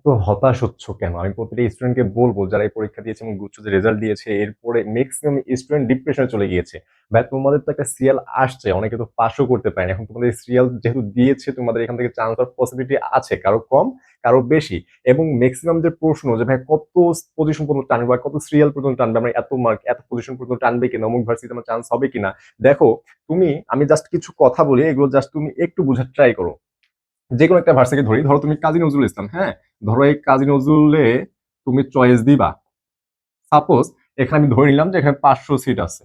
এত হতাশ হচ্ছ কেন? আমি প্রতিটা স্টুডেন্টকে বলব, যারা এই পরীক্ষা দিয়েছে এবং গুচ্ছ যে রেজাল্ট দিয়েছে, এরপরে ম্যাক্সিমাম স্টুডেন্ট ডিপ্রেশনে চলে গিয়েছে। ভাই, তোমাদের তো একটা সিরিয়াল আসছে, অনেকে তো পাসও করতে পারে না। এখন তোমাদের সিরিয়াল যেহেতু দিয়েছে, তোমাদের এখান থেকে চান্স হওয়ার পসিবিলিটি আছে, কারও কম, কারও বেশি। এবং ম্যাক্সিমাম যে প্রশ্ন যে, ভাই, কত পজিশন পর্যন্ত টানবে কত সিরিয়াল পর্যন্ত টানবে, আমরা এত মার্ক এত পজিশন পর্যন্ত টানবে কিনা, অমুক ভার্সিটিতে আমার চান্স হবে কিনা? দেখো, তুমি, আমি জাস্ট কিছু কথা বলি, এগুলো জাস্ট তুমি একটু বোঝার ট্রাই করো। যে কোনো একটা ভার্সিটি ধরি, ধরো তুমি কাজী নজরুল ইসলাম হ্যাঁ? ধরো এই কাজী নজরুলে তুমি চয়েস দিবা। সাপোজ এখানে আমি ধরে নিলাম যে এখানে পাঁচশো সিট আছে।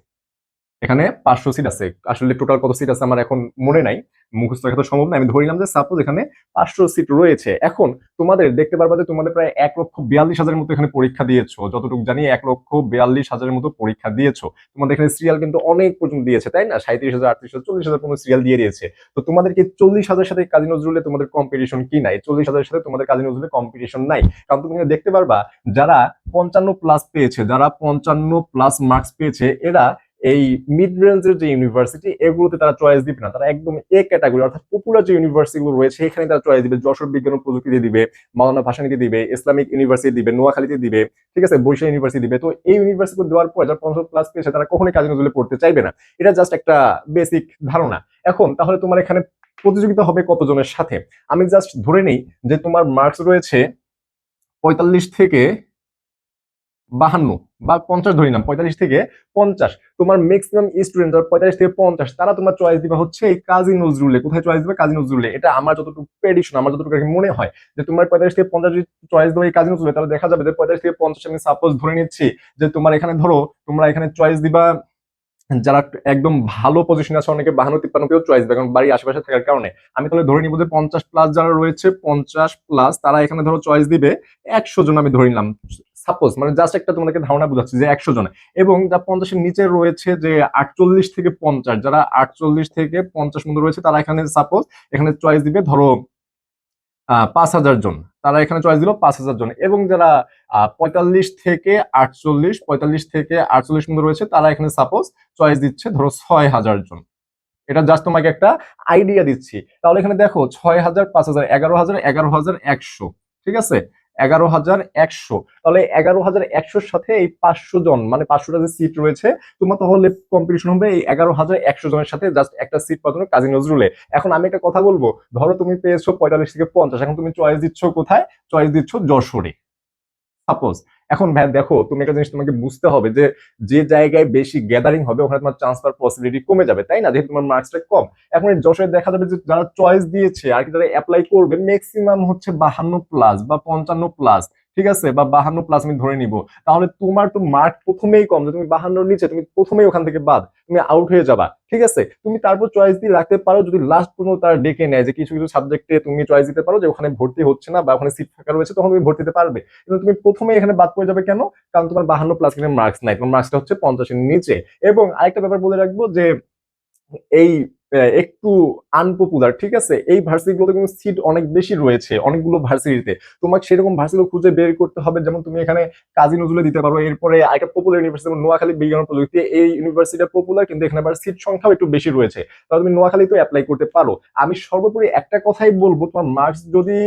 এখানে পাঁচশো সিট আছে। আসলে টোটাল কত সিট আছে আমার এখন মনে নাই, মুখস্থ রাখা তো সম্ভব না। আমি ধরিলাম যে সাপোজ এখানে পাঁচশো সিট রয়েছে। এখন তোমাদের দেখতে পারবা যে তোমাদের প্রায় এক লক্ষ বিয়াল্লিশ হাজারের মতো এখানে পরীক্ষা দিয়েছ। যতটুকু জানি এক লক্ষ বিয়াল্লিশ হাজারের মতো পরীক্ষা দিয়েছ। তোমাদের এখানে সিরিয়াল কিন্তু অনেক পর্যন্ত দিয়েছে, তাই না? সাঁত্রিশ হাজার, আটত্রিশ হাজার, চল্লিশ হাজার পর্যন্ত সিরিয়াল দিয়ে দিয়েছে। তো তোমাদেরকে চল্লিশ হাজার সাথে কাজী নজরুলে তোমাদের কম্পিটিশন কি নাই? চল্লিশ হাজারের সাথে তোমাদের কাজী নজরুলে কম্পিটিশন নাই। কারণ তুমি দেখতে পারবা, যারা পঞ্চান্ন প্লাস পেয়েছে, যারা পঞ্চান্ন প্লাস মার্কস পেয়েছে, এরা এই মিড রেঞ্জের যে ইউনিভার্সিটি এগুলোতে তারা চয়েস দিবে না। তারা একদম এ ক্যাটাগরি অর্থাৎ পপুলার যে ইউনিভার্সিটিগুলো রয়েছে এখানে তারা চয়েস দিবে। যশোর বিজ্ঞান ও প্রযুক্তিতে দিবে, মাওলানা ভাসানীতে দিবে, ইসলামিক ইউনিভার্সিটি দিবে, নোয়াখালীতে দিবে, ঠিক আছে? বৈশাখ ইউনিভার্সিটি দিবে। তো এই ইউনিভার্সিটি দেওয়ার পর, যারা পঞ্চাশ প্লাস পেয়েছে, তারা কখনোই কাজী নজরুলে পড়তে চাইবে না। এটা জাস্ট একটা বেসিক ধারণা। এখন তাহলে তোমার এখানে প্রতিযোগিতা হবে কতজনের সাথে? আমি জাস্ট ধরে নেই যে তোমার মার্কস রয়েছে পঁয়তাল্লিশ থেকে বাহান্ন বা পঞ্চাশ ধরি না, পঁয়তাল্লিশ থেকে পঞ্চাশ। তোমার ম্যাক্সিমাম স্টুডেন্ট পঁয়তাল্লিশ থেকে পঞ্চাশ, তারা তোমার চয়েস দিবা হচ্ছে এই কাজী নজরুলে। কোথায় চয়েস দিবে? কাজী নজরুলে। এটা আমার যতটুকু প্রেডিকশন আমার যতটুকু মনে হয় যে তোমার পঁয়তাল্লিশ থেকে পঞ্চাশ চয়েস দেবো কাজী নজরুলে, তাহলে দেখা যাবে যে পঁয়তাল্লিশ থেকে পঞ্চাশ আমি সাপোজ ধরে নিচ্ছি যে তোমার এখানে ধরো, তোমরা এখানে চয়েস দিবা, যারা একদম ভালো পজিশনে আছে, অনেকে বাহান্ন তিপ্পান্ন কেউ চয়েস দেবে, কারণ বাড়ির আশেপাশে থাকার কারণে। আমি তাহলে ধরে নিব যে পঞ্চাশ প্লাস যারা রয়েছে, পঞ্চাশ প্লাস তারা এখানে ধরো চয়েস দিবে, একশো জন আমি ধরে নিলাম। সাপোজ মানে জাস্ট একটা তোমাদেরকে ধারণা বোঝাচ্ছি যে একশো জন এবং যা পঞ্চাশের নিচে রয়েছে যে আটচল্লিশ থেকে পঞ্চাশ, যারা আটচল্লিশ থেকে পঞ্চাশ মধ্যে রয়েছে, তারা এখানে সাপোজ এখানে চয়েস দিবে ধরো পাঁচ হাজার জন। তারা এখানে চয়েস দিল পাঁচ হাজার জন। এবং যারা পঁয়তাল্লিশ থেকে আটচল্লিশ, পঁয়তাল্লিশ থেকে আটচল্লিশ মধ্যে রয়েছে, তারা এখানে সাপোজ চয়েস দিচ্ছে ধরো ছয় হাজার জন। এটা জাস্ট তোমাকে একটা আইডিয়া দিচ্ছি। তাহলে এখানে দেখো, ছয় হাজার, পাঁচ হাজার, এগারো হাজার এগারো হাজার, একশো। ঠিক আছে? এগারো হাজার একশো। তাহলে এগারো হাজার একশোর সাথে এই পাঁচশো জন মানে পাঁচশোটা যে সিট রয়েছে, তোমার তাহলে কম্পিটিশন হবে এই এগারো হাজার একশো জনের সাথে জাস্ট একটা সিট পাওয়ার জন্য কাজী নজরুলে এখন আমি একটা কথা বলব, ধরো তুমি পেয়েছ পঁয়তাল্লিশ থেকে পঞ্চাশ, এখন তুমি চয়েস দিচ্ছ কোথায়? চয়েস দিচ্ছ যশোরে। সাপোজ এখন ভাই দেখো, তুমি একটা জিনিস তোমাকে বুঝতে হবে যে যে জায়গায় বেশি গ্যাদারিং হবে, ওখানে তোমার ট্রান্সফার পসিবিলিটি কমে যাবে, তাই না? যেহেতু তোমার মার্কসটা কম। এখন যশোরে দেখা যাবে যে, যারা চয়েস দিয়েছে আর কি, যারা অ্যাপ্লাই করবে ম্যাক্সিমাম হচ্ছে বাহান্ন প্লাস বা পঞ্চান্ন প্লাস ঠিক আছে? বা বাহান্ন প্লাস আমি ধরে নিব। তাহলে তোমার তো মার্ক প্রথমেই কম যে তুমি বাহান্নর নিচে, তুমি প্রথমেই ওখান থেকে বাদ, তুমি আউট হয়ে যাবা। ঠিক আছে? তুমি তারপর চয়েস দিয়ে রাখতে পারো যদি লাস্ট পর্যন্ত তারা ডেকে নেয় যে কিছু কিছু সাবজেক্টে তুমি চয়েস দিতে পারো যে ওখানে ভর্তি হচ্ছে না বা ওখানে সিট ফাঁকা রয়েছে, তখন তুমি ভর্তি দিতে পারবে। কিন্তু তুমি প্রথমে এখানে বাদ পড়ে যাবে কেন? কারণ তোমার বাহান্ন প্লাস কিন্তু মার্কস নাই, তোমার মার্কসটা হচ্ছে পঞ্চাশের নিচে। এবং আরেকটা ব্যাপার বলে রাখব যে এই একটু আনপপুলার ঠিক আছে? এই ভার্সিটিগুলোতে কিন্তু সিট অনেক বেশি রয়েছে, অনেকগুলো ভার্সিটিতে। তোমাকে সেরকম ভার্সিটি খুঁজে বের করতে হবে, যেমন তুমি এখানে কাজী নজরুলে দিতে পারো, এরপরে আরেকটা পপুলার ইউনিভার্সিটি যেমন নোয়াখালী বিজ্ঞান প্রযুক্তি, এই ইউনিভার্সিটিটা পপুলার কিন্তু এখানে আবার সিট সংখ্যাও একটু বেশি রয়েছে। তাহলে তুমি নোয়াখালীতেও অ্যাপ্লাই করতে পারো। আমি সর্বোপরি একটা কথাই বলব, তোমার মার্কস যদি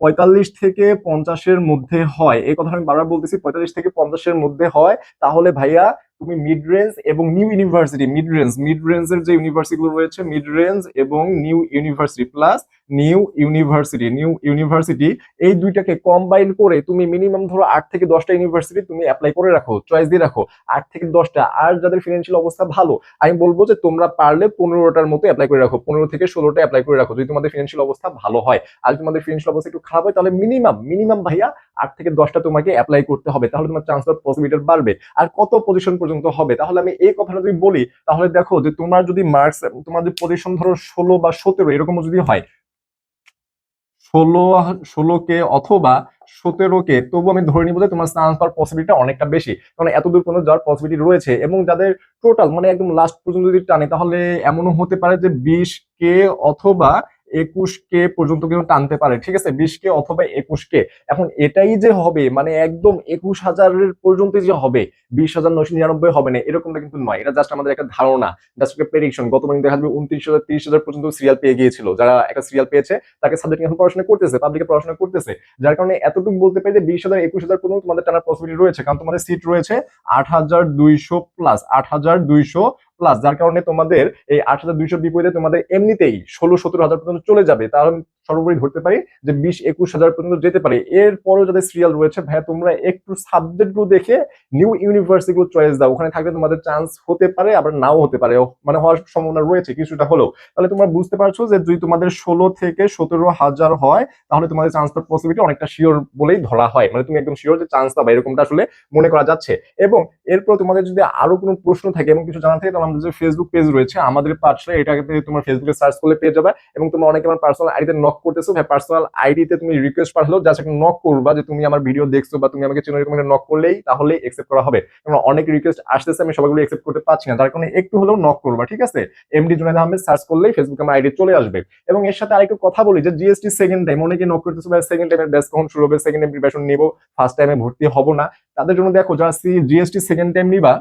পঁয়তাল্লিশ থেকে পঞ্চাশের মধ্যে হয়, এই কথা আমি বারবার বলতেছি, পঁয়তাল্লিশ থেকে পঞ্চাশের মধ্যে হয়, তাহলে ভাইয়া তুমি মিড রেঞ্জ এবং new university mid range mid রেঞ্জের যে ইউনিভার্সিটিগুলো রয়েছে মিড রেঞ্জ এবং new university plus new university new university এই দুইটাকে কম্বাইন করে তুমি মিনিমাম ধরো আট থেকে দশটা ইউনিভার্সিটি তুমি অ্যাপ্লাই করে রাখো চয়েস দিয়ে রাখো। আট থেকে দশটা, আর যাদের ফিনান্সিয়াল অবস্থা ভালো, আমি বলব যে তোমরা পারলে পনেরোটার মতো অ্যাপ্লাই করে রাখো, পনেরো থেকে ষোলোটা অ্যাপ্লাই করে রাখো, যদি তোমাদের ফিনান্সিয়াল অবস্থা ভালো হয়। আর তোমাদের ফিনান্সিয়াল অবস্থা একটু খারাপ হয়, তাহলে মিনিমাম মিনিমাম ভাইয়া আট থেকে দশটা তোমাকে অ্যাপ্লাই করতে হবে, তাহলে তোমার চান্স পসিবিলিটি বাড়বে। আর কত পজিশন পর্যন্ত হবে? তাহলে আমি এই কথাটা যদি বলি, তাহলে দেখো যে তোমার যদি মার্কস তোমার যদি পজিশন ধরো ষোলো বা সতেরো এরকম যদি হয়, ষোলো ষোলো কে অথবা সতেরো কে তবু আমি ধরে নিব যে তোমার চান্স পাওয়ার পসিবিলিটি অনেকটা বেশি। কারণ এত দূর পর্যন্ত যাওয়ার পসিবিলিটি রয়েছে এবং যাদের টোটাল মানে একদম লাস্ট পর্যন্ত যদি টানে, তাহলে এমনও হতে পারে যে বিশ কে অথবা একুশ কে পর্যন্ত কিন্তু টানতে পারে, ঠিক আছে? বিশ কে অথবা একুশ কে এখন এটাই যে হবে মানে একদম একুশ হাজারের পর্যন্ত যে হবে, বিশ হাজার নয়শো নিরানব্বই হবে না, এরকমটা কিন্তু নয়। এটা জাস্ট আমাদের একটা ধারণা জাস্ট একটা প্রেডিকশন গত মানে দেখা যাবে উনত্রিশ হাজার, তিরিশ হাজার পর্যন্ত সিরিয়াল পেয়ে গিয়েছিল। যারা একটা সিরিয়াল পেয়েছে, তাকে সাবজেক্ট এখন পড়াশোনা করতেছে পাবলিকে পড়াশোনা করতেছে। যার কারণে এতটুকু বলতে পারি যে বিশ হাজার, একুশ হাজার পর্যন্ত তোমাদের টানার পসিবিলিটি রয়েছে, কারণ তোমাদের সিট রয়েছে আট হাজার দুইশো প্লাস আট হাজার দুইশো প্লাস যার কারণে তোমাদের এই আট হাজার দুইশোর বিপরীতে তোমাদের এমনিতেই ষোলো, সতেরো হাজার পর্যন্ত চলে যাবে। আমি সর্বোপরি ধরতে পারি যে বিশ একুশ হাজার পর্যন্ত যেতে পারে। এরপরও যাদের সিরিয়াল রয়েছে, ভাইয়া, তোমরা একটু সাবজেক্টগুলো দেখে নিউ ইউনিভার্সিটিগুলো চয়েস দাও। ওখানে থাকলে তোমাদের চান্স হতে পারে, আবার নাও হতে পারে। মানে হওয়ার সম্ভাবনা রয়েছে কিছুটা হলেও। তাহলে তোমরা বুঝতে পারছ যে যদি তোমাদের ষোলো থেকে সতেরো হাজার হয়, তাহলে তোমাদের চান্সটার পসিবিলিটি অনেকটা শিওর বলেই ধরা হয়। মানে তুমি একদম শিওর যে চান্স পাবে, এরকমটা আসলে মনে করা যাচ্ছে। এবং এরপর তোমাদের যদি আরও কোনো প্রশ্ন থাকে এবং কিছু জানা থাকে, তাহলে আমাদের যে ফেসবুক পেজ রয়েছে, আমাদের পাঠশালা এটাকে তোমার ফেসবুকে সার্চ করলে পেয়ে যাবে। এবং তোমরা অনেকে আমার পার্সোনাল আইডিতে নক করতেছো ভাই পার্সোনাল আইডিতে তুমি রিকোয়েস্ট পাঠালো জাস্ট একটা নক করবা যে তুমি আমার ভিডিও দেখছ বা তুমি আমাকে চেনো এরকম নক করলেই তাহলে একসেপ্ট করা হবে। কারণ অনেক রিকোয়েস্ট আসতেছে, আমি সবাইগুলো একসেপ্ট করতে পারছি না। তার কারণে একটু হলেও নক করবা, ঠিক আছে? এমডি জুনাইদ আহমেদ সার্চ করলেই ফেসবুকে আমার আইডি চলে আসবে। এবং এর সাথে আরেকটু কথা বলি যে জিএসটি সেকেন্ড টাইম অনেকে নক করতেছে, ভাই সেকেন্ড টাইমের ব্যাচ কখন শুরু হবে সেকেন্ড টাইম প্রিপারেশন নিবো ফার্স্ট টাইমে ভর্তি হব না। তাদের জন্য দেখো, যারা সি জিএসটি সেকেন্ড টাইম নিবা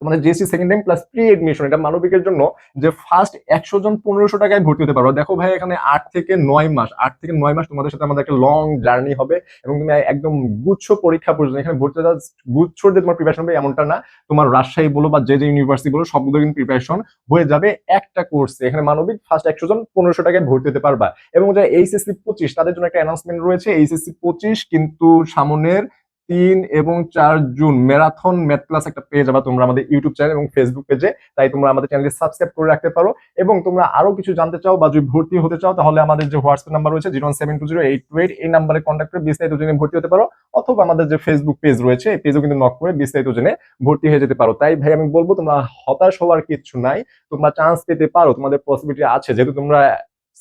তোমাদের GSC second time plus pre admission এটা মানবিকের জন্য যে ফার্স্ট একশো জন পনেরোশো টাকায় ভর্তি হতে পারো দেখো ভাই, এখানে আট থেকে নয় মাস, আট থেকে নয় মাস তোমাদের সাথে আমাদের একটা লং জার্নি হবে এবং তুমি একদম গুচ্ছ পরীক্ষা পর্যন্ত, এখানে ভর্তি হতে গুচ্ছ যে তোমার প্রিপারেশন হবে এমনটা না। তোমার রাজশাহী বলো বা যে যে ইউনিভার্সিটি বলো সবগুলো কিন্তু প্রিপারেশন হয়ে যাবে একটা কোর্সে এখানে মানবিক ফার্স্ট একশো জন পনেরোশো টাকায় ভর্তি হতে পারবা। এবং যারা এইচএসসি পঁচিশ, তাদের জন্য একটা অ্যানাউন্সমেন্ট রয়েছে। এইচএসসি পঁচিশ কিন্তু সামনের তিন এবং চার জুন ম্যারাথন ম্যাথ ক্লাস একটা পেয়ে যাবা তোমরা আমাদের ইউটিউব চ্যানেল এবং ফেসবুক পেজে। তাই তোমরা আমাদের চ্যানেলটি সাবস্ক্রাইব করে রাখতে পারো এবং তোমরা আরও কিছু জানতে চাও বা যদি ভর্তি হতে চাও, তাহলে আমাদের যে হোয়াটসঅ্যাপ নাম্বার রয়েছে zero seven two zero eight two eight এই নাম্বারে কন্ট্যাক্ট করে বিস্তারিত জেনে ভর্তি হতে পারো অথবা আমাদের যে ফেসবুক পেজ রয়েছে, এই পেজও কিন্তু নক করে বিস্তারিত জেনে ভর্তি হয়ে যেতে পারো। তাই ভাই, আমি বলব তোমরা হতাশ হওয়ার কিছু নাই, তোমরা চান্স পেতে পারো, তোমাদের পসিবিলিটি আছে। যেহেতু তোমরা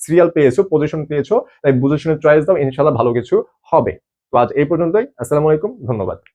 সিরিয়াল পেয়েছ পজিশন পেয়েছ, তাই বুঝে শুনে চয়েস দাও ইনশাল্লাহ ভালো কিছু হবে। তো আজ এই পর্যন্তই। আসসালামু আলাইকুম ধন্যবাদ।